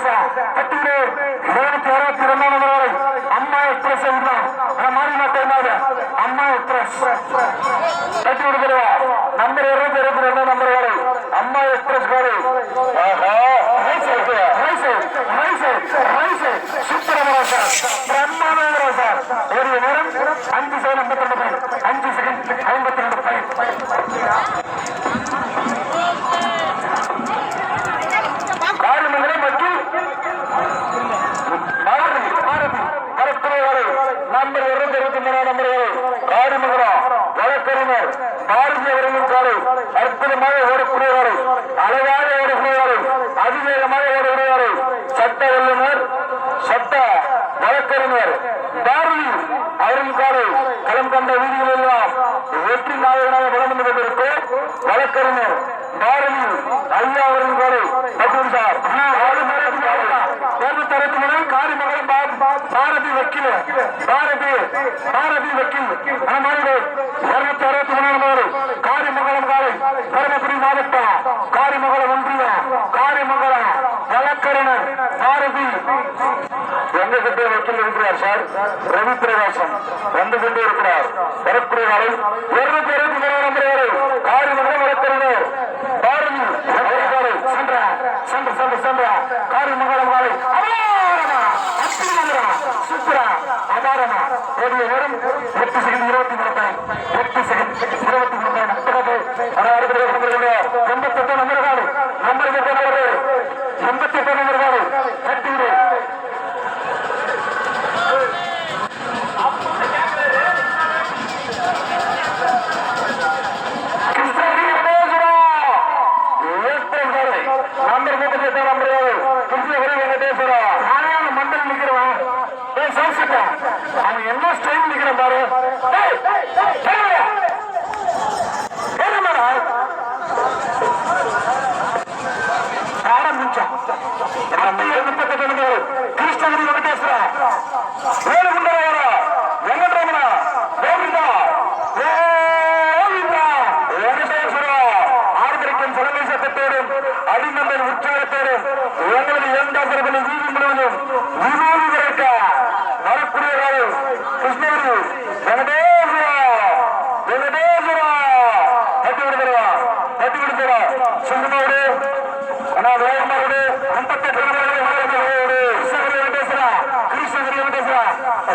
வெங்கடேசா கட்டிடு இருநூத்தி அறுபத்தி இரண்டாம் நம்பர் அம்மா எக்ஸ்பிரஸ் மாறிமாட்டை மாதிரி அம்மா எக்ஸ்பிரஸ் கட்டி கொடுக்கிறா நம்பர் இருநூத்தி இருபத்தி ரெண்டாம் நம்பர் வரை அம்மா எக்ஸ்பிரஸ் காரு சூப்பரமா சார் பிரம்மாண்டமா சார் ஒரு நேரம் அஞ்சு செகண்ட் ஐம்பத்தி ரெண்டு பாயிண்ட் அஞ்சு செகண்ட் ஐம்பத்தி ரெண்டு பாயிண்ட் காரியமங்கலம் மற்றும் மாரதி மாரதி கலெக்டர் வரை நம்பர் இருநூத்தி இருபத்தி மூணாம் நம்பர் வரை காரியமங்கலம் வழக்கறிஞர் பாரதி அவர்களின் காலை அற்புதமாக ஓடக்கூடிய காலை அழகாக ஓடக்கூடிய காலை அதிவேகமாக ஓடக்கூடிய காலை சட்ட வல்லுநர் சட்ட வழக்கறிஞர் பாரதி அவரின் காலை களம் கண்ட வீதிகள் எல்லாம் வெற்றி நாயகனாக வளம் வந்து கொண்டிருக்கும் வழக்கறிஞர் பாரதி ஐயா அவரின் காலை மற்றும் சார் தேர்வு தரத்து முதல் காரிமங்கலம் பாரதி வக்கீல். பாரதி பாரதி வக்கீல். மாதிரி இருநூத்தி அறுபத்தி மூணாம் காரிமங்கலம் காலை தருமபுரி மாவட்டம் காரிமங்கலம் ஒன்றியம் காரிமங்கலம் வழக்கறிஞர் பாரதி. எங்க கிட்டே வக்கீல் இருக்கிறார் சார்? ரவி பிரகாசம் வந்து கொண்டே இருக்கிறார். வரக்கூடிய நாளை இருநூத்தி இருபத்தி மூணாம் நம்பர் வரை காரிமங்கலம் வழக்கறிஞர் பாரதி காலை சென்றா சென்று சென்று சென்றா காரிமங்கலம் காலை அபாரமா. சூப்பரா. அபாரமா. ஓடிய நேரம் எட்டு செகண்ட் இருபத்தி மூணு டைம் எட்டு செகண்ட் இருபத்தி மூணு டைம் முப்பது எண்பத்தெட்டு நம்பர் காடு நம்பர் எட்டு நம்பர் எண்பத்தெட்டு நம்பர் காடு கட்டி விடு கிருஷ்ணகிரி வெங்கடேஸ்வரா ஏற்றங்கரை நம்பர் முப்பத்தி எட்டாம் நம்பர் ஏழு கிருஷ்ணகிரி வெங்கடேஸ்வரா நானே அந்த மண்டல் நிக்கிறவன் ஏய் சோசிட்டா அவன் என்ன ஸ்டைல் நிக்கிறான் பாரு ஏய், ஏய், ஏறுமாடா. ஆரம்பிச்சான். நம்ம முப்பத்தி எட்டு நம்பர் கிருஷ்ணகிரி வெங்கடேஸ்வரா வேலுகுண்டரா வெங்கட்ரமணா கோவிந்தா கோவிந்தா வெங்கடேஸ்வரா ஆர்வரிக்கும் தலைமை உற்சாகத்தோடும் உங்களது எந்தாசரப்பள்ளி வீதி முழுவதும் விரோதி விரட்ட வரக்கூடிய காலை கிருஷ்ணகிரி வெங்கடேஸ்வரா வெங்கடேஸ்வரா தட்டி விடுகிறா தட்டி விடுகிறா சுந்தரோடு அண்ணா வேகமாரோடு ஐம்பத்தெட்டு Krishnagiri Venkateswara Krishnagiri Venkateswara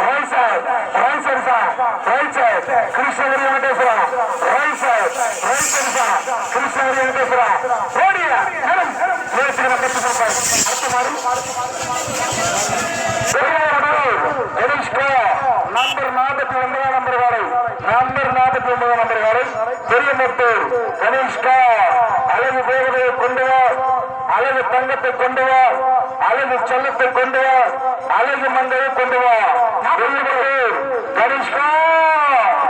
right side right side sir right side Krishnagiri Venkateswara right side right side sir Krishnagiri ஓடியா மேடம் பேசுகிற பத்து ரூபாய் அடுத்த மாதிரி நம்பர் நாற்பத்தி ஒன்பதாம் நம்பர் காலை. நம்பர் நாற்பத்தி ஒன்பதாம் நம்பர் காலை. பெரியமத்தூர் கனிஷ்கா அழகு போவதை கொண்டு வா. அழகு தங்கத்தை கொண்டு வா. அழகு செல்லத்தை கொண்டு வா. அழகு கொண்டு வா. கனிஷ்கா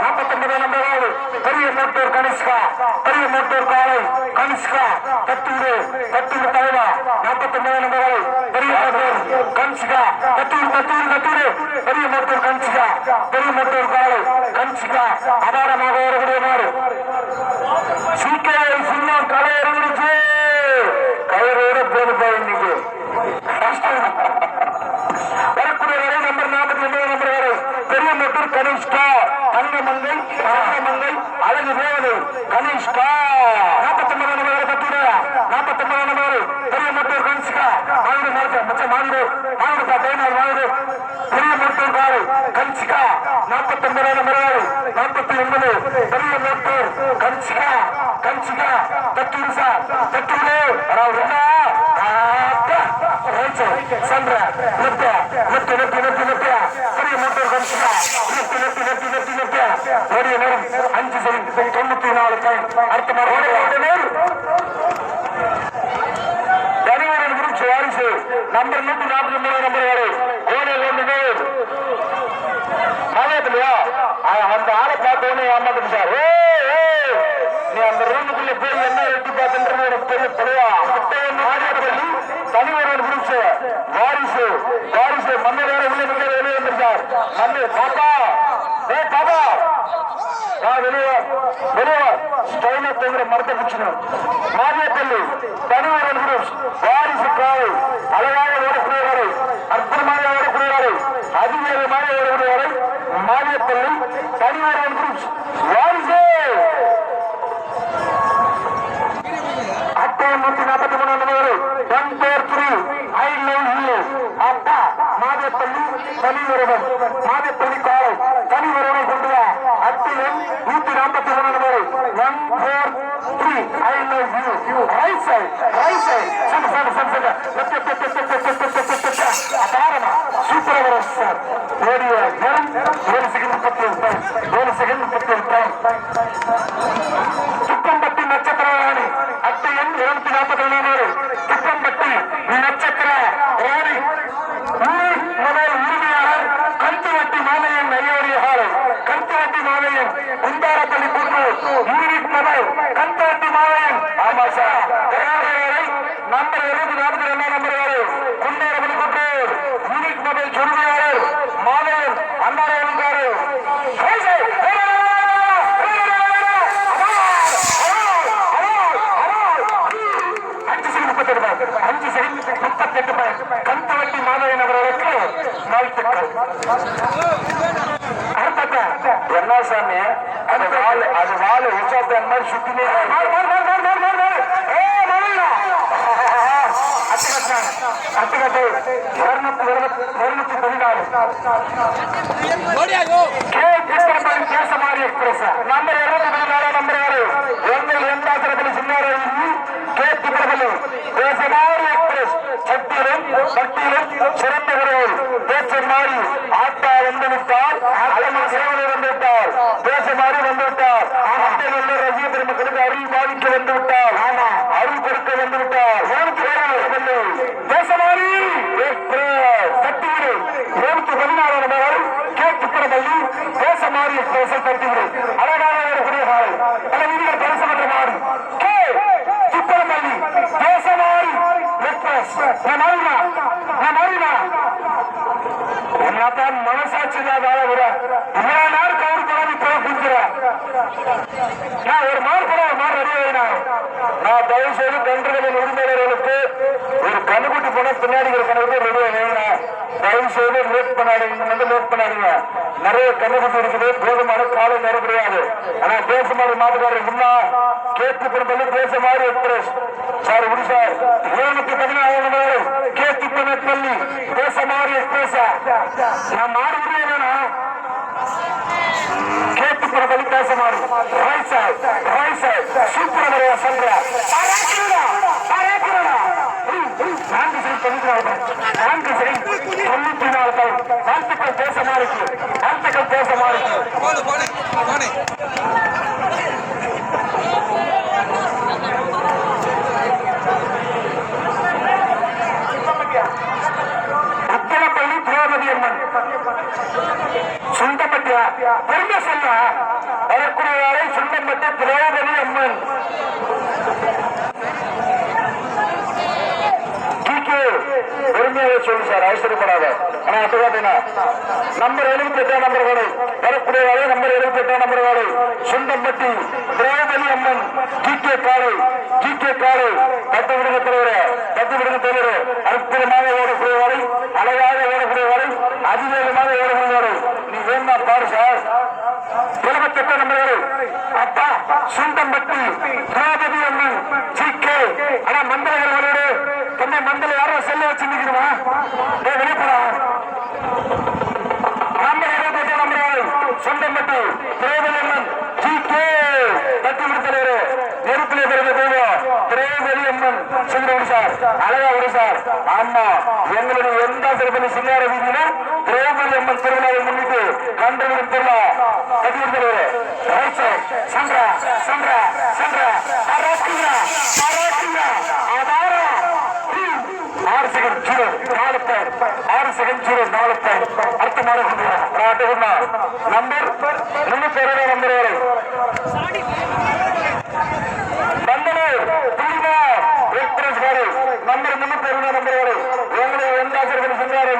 நாற்பத்தி ஒன்பதாம் நம்பர் காலை பெரிய மோட்டூர் கனிஷ்கா பெரிய மோட்டூர் காலை கனிஷ்கா கத்தூரு கத்தூர் தலைவா நாற்பத்தி ஒன்பது நம்பர் பெரிய மோட்டூர் கனிஷ்கா கத்தூர் கத்தூர் கத்தூர் பெரிய மோட்டூர் கனிஷ்கா பெரிய மோட்டூர் காலை கனிஷ்கா அபாரமாக வரக்கூடிய மாறு சீக்கிரம் சின்னம் களை இறங்கிடுச்சு. கயிறோட போதுப்பா இன்னைக்கு. வரக்கூடிய வரை நம்பர் நாற்பத்தி ஒன்பது நம்பர் வரை பெரிய மோட்டூர் கனிஷ்கா. தங்க மங்கை தங்க மங்கை அழகு தேவதை கனிஷ்கா நாற்பத்தி ஒன்பது நம்பர் வரை நாற்பத்தி ஒன்பது நம்பர் பெரிய மோட்டூர் கனிஷ்கா மாடு மாடு மச்ச மாடு மாடு டைனர் மாடு பெரிய மோட்டூர் காலை கனிஷ்கா நாற்பத்தி ஒன்பது நம்பர் நாற்பத்தி ஒன்பது பெரிய கனிஷ்கா கனிஷ்கா சார். அதாவது நிறுத்த நிறுத்த நிறுத்தி நிறுத்தி நிறுத்த பெரிய மோட்டர் கமிஷனா நிறுத்தி நிறுத்தி நிறுத்தி நிறுத்தி நிறுத்த ஓடிய நேரம் அஞ்சு சரி தொண்ணூத்தி நாலு டைம் அடுத்த மாதிரி ஓடிய நேரம் தனியாரின் குரூப் வாரிசு நம்பர் நூத்தி நாற்பத்தி மூணு நம்பர் வரும் கோணல் ஒன்று பேர் மாதத்துலயா அந்த ஆளை பார்த்த உடனே ஏமாத்துட்டு சார் ஏ நீ அந்த ரூமுக்குள்ள போய் என்ன எட்டி பார்த்துன்றது எனக்கு பெரிய பழையா மாதப்பள்ளி தனி ஒருவன் குரூப்ஸ் வாரிசு வாரிசு மன்னர் வேற உள்ள நின்று வெளியே வந்திருக்கார் மன்னர் பாப்பா ஏ பாப்பா வெளியே வெளியே மானிய தவிர மருத்த குச்சினம் மானிய பள்ளி தனியார் என்கிறோம் வாரிசு காவல் அழகாக ஓடக்கூடியவரை அற்புதமாக ஓடக்கூடியவரை அதிவேகமாக ஓடக்கூடியவரை மானிய பள்ளி தனியார் என்கிறோம் வாரிசு! அட்டை நூத்தி நாற்பத்தி மூணு number one four three I love you அப்பா மாதப்பள்ளி தனி ஒருவன் மாதப்பள்ளி காலை தனி ஒருவனை கொண்டுள்ள நாற்பத்தி மூணு number. One four three I love you right side right side சண்டை சண்டை சண்டை சண்டை அபாரமா சூப்பரா வரும் சார் ஓடிய நேரம் ஏழு செகண்ட் முப்பத்தி ஏழு டைம் ஏழு செகண்ட் முப்பத்தி ஏழு டைம் துப்பம்பட்டி நட்சத்திர ராணி அட்டை எண் இருநூத்தி நாற்பத்தி ஒன்பது துப்பம்பட்டி நட்சத்திர ராணி ஊர் முதல் உரிமையாளர் கந்துவட்டி மாலையன் நையோரிய ஹாலை கந்துவட்டி மாலையன் குந்தாரப்பள்ளி கூட்டு யூனிட் முதல் கந்துவட்டி மாலையன் ஆமா சார் நம்பர் இருபத்தி நாற்பத்தி ரெண்டாம் நம்பர் வரை குந்தாரப்பள்ளி கூட்டு யூனிட் முதல் உரிமையாளர் மாலையன் அண்ணாரவனுக்காரு அஞ்சு செகண்ட் முப்பத்தி எட்டு அஞ்சு செகண்ட் முப்பத்தி எட்டு கந்தவட்டி மாதவன் அவர்களுக்கு வாழ்த்துக்கள் அடுத்தது, என்ன சாமி அது வால் அது வால் உற்சாகத்தின் மாதிரி சுத்தினே அட்டுக்கட்டு இருநூத்தி இருநூத்தி பதினாலு கே கிருஷ்ணபதி கேசமாரி எக்ஸ்பிரஸ் நம்பர் இருநூத்தி பதினாறு நம்பர் ஆறு எங்கள் எந்தாத்திரப்பள்ளி சின்னாரி கே திட்டப்பள்ளி கேசமாரி எக்ஸ்பிரஸ் சட்டியிலும் பட்டியிலும் சிறந்த உறவு பேச்சு மாறி ஆட்டா வந்து விட்டால் அலமா சேவலை வந்து விட்டால் பேச மாறி இருநூத்தி கே பேச மாறி எக்ஸ்பிரஸ் தட்டிவிடு அழகான ஒரு காலை. பல மாறி கே. பேச மாறி என்னத்தான் மனசாட்சி இல்லாத ஆள இவ்வளவு நேரம் கவுரு படம் இப்ப நான் ஒரு மாறு படம் ஒரு மாறு ரெடி நான் தயவு செய்து கன்றுகளின் உரிமையாளர்களுக்கு ஒரு கண்ணுக்குட்டி போன பின்னாடி கணக்கு ரெடி ஆயினா தயவு செய்து லேட் பண்ணாதீங்க. வந்து லேட் பண்ணாதீங்க. நிறைய கண்ணுக்குட்டி இருக்குது. போதுமான காலை நேரம் கிடையாது. ஆனா பேச மாதிரி மாட்டுக்காரர் முன்னா கேத்து பெரும்பள்ளி பேச மாதிரி எக்ஸ்பிரஸ் சார் உடி சார். இருநூத்தி பதினாறு நாள் கேத்து பள்ளி. பேச மாதிரி எக்ஸ்பிரஸ் நான் மாறி முடியலனா கேத்து பெரும்பள்ளி பேச மாதிரி right sir right sir super வரைய சொல்ற பாராட்டுடா பாராட்டுடா நான்கு சரி தொண்ணூத்தி நான்கு சரி தொண்ணூத்தி நாலு வாழ்த்துக்கள் பேச மாதிரி வாழ்த்துக்கள் பேச மாதிரி போடு போடு போடு உத்தரப்பள்ளி திரௌபதி அம்மன் சுண்டம்பட்டியா பெருமை சொல்ல வரக்கூடிய சுண்டம்பட்டி திரௌபதி அம்மன். டிகே பெருமையாக சொல்லு சார் அவசரப்படாத. ஆனா அது நம்பர் எழுபத்தி எட்டாம் நம்பர் வேலை வரக்கூடிய வேலை நம்பர் எழுபத்தி எட்டாம் நம்பர் வேலை சுண்டம்பட்டி திரௌபதி அம்மன் டிகே காலை டிகே காலை. பத்து விடுங்க தலைவரே பத்து விடுங்க தலைவரே. அற்புதமாக ஓடக்கூடிய வேலை அழகாக ஓடக்கூடிய வேலை அதிவேகமாக ஓடக்கூடிய வேலை நீ பாரு சார். எழுபத்தி எட்டாம் நம்பர் அப்பா சுண்டம்பட்டி திரௌபதி அம்மன் ஜிகே ஆனா மண்டலங்கள் வரோடு தன்னை யாரோ செல்ல வச்சு நிக்கிறமா வெளியே நம்பர் இருபத்தி எட்டு நம்பர் சொந்தம்பட்டு திரௌபதியம்மன் ஜி கே. தட்டி விடுத்தலையரு திரௌபதி அம்மன் சொல்லுவோம் சார் அழகா விடு சார். ஆமா எங்களுடைய எந்த சிறப்பு சிங்கார வீதியில திரௌபதி அம்மன் திருவிழாவை முன்னிட்டு கண்டுபிடிக்கும் திருவிழா சைட் சந்திரா சந்திரா சந்திரா பராக்கியா பராக்கியா ஆதாரம் ஆறு செகண்ட் ஜீரோ நாலு பாயிண்ட் ஆறு செகண்ட் ஜீரோ நாலு பாயிண்ட் நம்பர் முன்னூத்தி இருபது நம்பர் வரை. பந்தனூர் புலிமா எக்ஸ்பிரஸ்